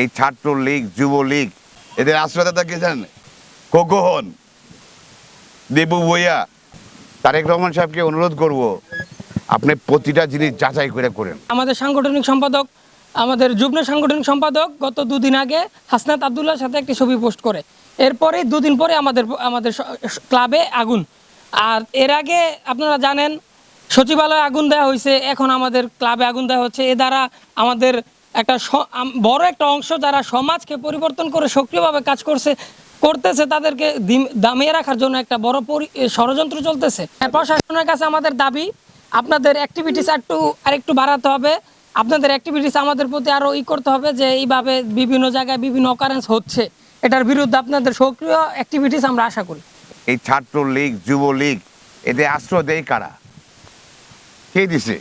এই ছাত্র লীগ যুবলীগ, এদের আশ্রয়দাতা কে জানেন? খোকন দেবু বইয়া তারেক রহমান সাহেবকে অনুরোধ করব, আপনি প্রতিটা জিনিস যাচাই করে করেন। আমাদের সাংগঠনিক সম্পাদক, আমাদের যুগ্ম সাংগঠনিক সম্পাদক গত দুদিন আগে হাসনাত আবদুল্লাহর সাথে একটি ছবি পোস্ট করে। এরপরে দুদিন পরে আমাদের আমাদের ক্লাবে আগুন। আর এর আগে আপনারা জানেন, সচিবালয়ে আগুন দেওয়া হয়েছে, এখন আমাদের ক্লাবে আগুন দেওয়া হচ্ছে। এ দ্বারা আমাদের একটা বড় একটা অংশ যারা সমাজকে পরিবর্তন করে সক্রিয়ভাবে কাজ করছে, করতেছে তাদেরকে দামিয়ে রাখার জন্য একটা বড় ষড়যন্ত্র চলতেছে। প্রশাসনের কাছে আমাদের দাবি, আপনাদের অ্যাক্টিভিটিস একটু, আরেকটু বাড়াতে হবে। আপনাদের অ্যাক্টিভিটিস আমাদের প্রতি আরও ই করতে হবে যে, এইভাবে বিভিন্ন জায়গায় বিভিন্ন অকারেন্স হচ্ছে। এটার বিরুদ্ধে আপনাদের সক্রিয় অ্যাক্টিভিটিস আমরা আশা করি। এই ছাত্র লীগ যুবলীগ, এদের আশ্রয় দেয় কারা? কে দিছে?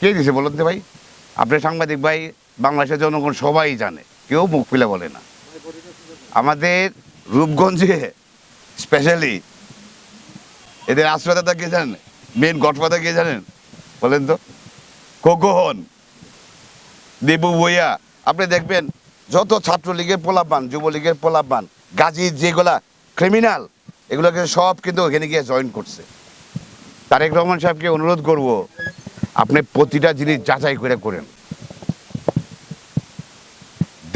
কে দিছে বলুন ভাই? আপনি সাংবাদিক ভাই, বাংলাদেশের জনগণ সবাই জানে, কেউ মুখ ফেলে বলে না। আমাদের রূপগঞ্জে স্পেশালি এদের আশ্রয়দাতা কে জানেন? মেন গডফাদার কে জানেন? বলেন তো। কোকোহন দেবু বইয়া আপনি দেখবেন, যত ছাত্রলীগের পোলাপান, যুবলীগের পোলাপান, গাজী যেগুলা ক্রিমিনাল এগুলোকে সব কিন্তু ওখানে গিয়ে জয়েন করছে। তারেক রহমান সাহেবকে অনুরোধ করব আপনি প্রতিটা জিনিস যাচাই করে করেন।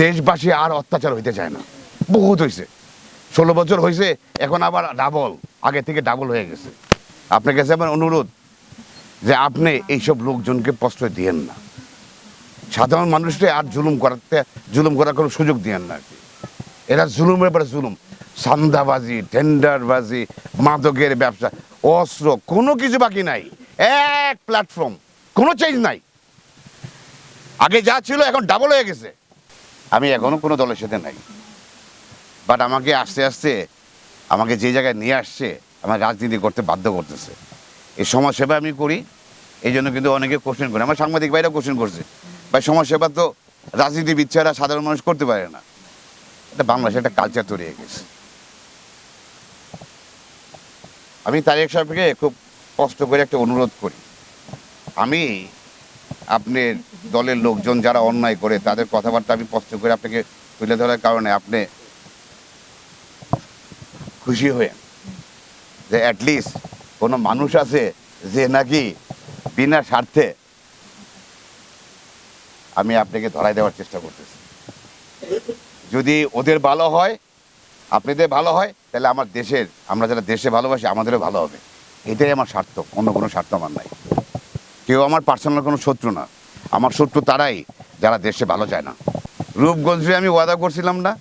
দেশবাসী আর অত্যাচার হইতে চায় না। বহুত হয়েছে ষোলো বছর হয়েছে এখন আবার ডাবল আগে থেকে ডাবল হয়ে গেছে। আপনার কাছে আমার অনুরোধ যে আপনি এইসব লোকজনকে প্রশ্রয় দিয়েন না। সাধারণ মানুষকে আর জুলুম করাতে, জুলুম করার কোনো সুযোগ দিয়েন না আর কি। এরা জুলুমের পরে জুলুম। সান্দাবাজি, টেন্ডারবাজি, মাদকের ব্যবসা, অস্ত্র, কোনো কিছু বাকি নাই। এক প্ল্যাটফর্ম কোনো চেঞ্জ নাই। আগে যা ছিল এখন ডাবল হয়ে গেছে। আমি এখনও কোনো দলের সাথে নাই। বাট আমাকে আস্তে আস্তে, আমাকে যে জায়গায় নিয়ে আসছে আমার রাজনীতি করতে বাধ্য করতেছে। এই সমাজসেবা আমি করি, এই জন্য কিন্তু অনেকে কোশ্চেন করে। আমার সাংবাদিক ভাইরা কোশ্চেন করছে। ভাই, সমাজসেবা তো রাজনীতিবিদ ছাড়া সাধারণ মানুষ করতে পারে না। এটা বাংলাদেশে একটা কালচার তৈরি হয়ে গেছে। আমি তারেক সাহেবকে খুব কষ্ট করে একটা অনুরোধ করি। আমি আপনি দলের লোকজন যারা অন্যায় করে তাদের কথাবার্তা আমি কষ্ট করে আপনাকে তুলে ধরার কারণে আপনি খুশি হয়ে যে অ্যাটলিস্ট কোনো মানুষ আছে যে নাকি বিনা স্বার্থে আমি আপনাকে ধরাই দেওয়ার চেষ্টা করতেছি। যদি ওদের ভালো হয়, আপনাদের ভালো হয়, তাহলে আমার দেশের, আমরা যারা দেশে ভালোবাসি, আমাদেরও ভালো হবে। এটাই আমার স্বার্থ, অন্য কোনো স্বার্থ আমার নাই। কেউ আমার পার্সোনাল কোনো শত্রু না। আমার শত্রু তারাই, যারা দেশে ভালো চায় না। রূপগঞ্জে আমি ওয়াদা করছিলাম না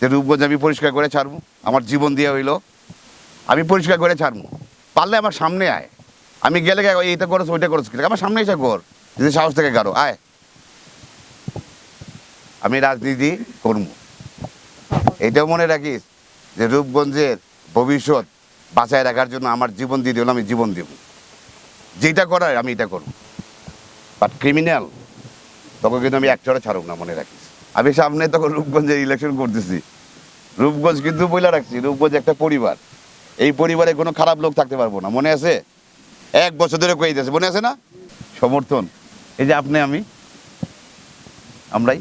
যে রূপগঞ্জ আমি পরিষ্কার করে ছাড়বো। আমার জীবন দিয়ে হইল, আমি পরিষ্কার করে ছাড়বো। পারলে আমার সামনে আয়। আমি গেলে এইটা করছ, ওইটা করছ? আমার সামনে এসে কর, যদি সাহস থেকে গারো আয়। আমি রাজনীতি করব। এটাও মনে রাখিস যে রূপগঞ্জের ভবিষ্যৎ বাঁচায় রাখার জন্য আমার জীবন দিয়ে দিল, আমি জীবন দেব। যেটা করার আমি এটা করব। বাট ক্রিমিনাল তখন কিন্তু আমি একচড়ে ছাড়ব না, মনে রাখিস। আমি সামনে তখন রূপগঞ্জের ইলেকশন করতেছি। রূপগঞ্জ কিন্তু বইলা রাখছি, রূপগঞ্জ একটা পরিবার। এই পরিবারে কোনো খারাপ লোক থাকতে পারব না, মনে আছে? এক বছর ধরে কয়ে দিয়েছে মনে আছে না? সমর্থন। এই যে আপনি, আমি, আমরাই,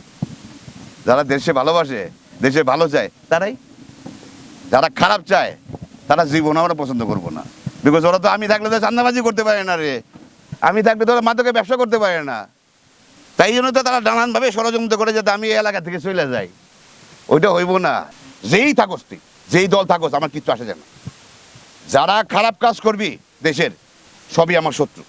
যারা দেশে ভালোবাসে, দেশে ভালো চায়, তারাই, যারা খারাপ চায়, তারা জীবন আমরা পছন্দ করব না। বিকজ ওরা তো আমি থাকলে তো চান্দাবাজি করতে পারে না রে। আমি থাকলে তো মাদকে ব্যবসা করতে পারে না। তাই জন্য তো তারা নানানভাবে ষড়যন্ত্র করে যাতে আমি এই এলাকা থেকে চলে যাই। ওইটা হইব না। যেই থাকস তুই, যেই দল থাকস, আমার কিচ্ছু আসে যায় না। যারা খারাপ কাজ করবি দেশের, সবই আমার শত্রু।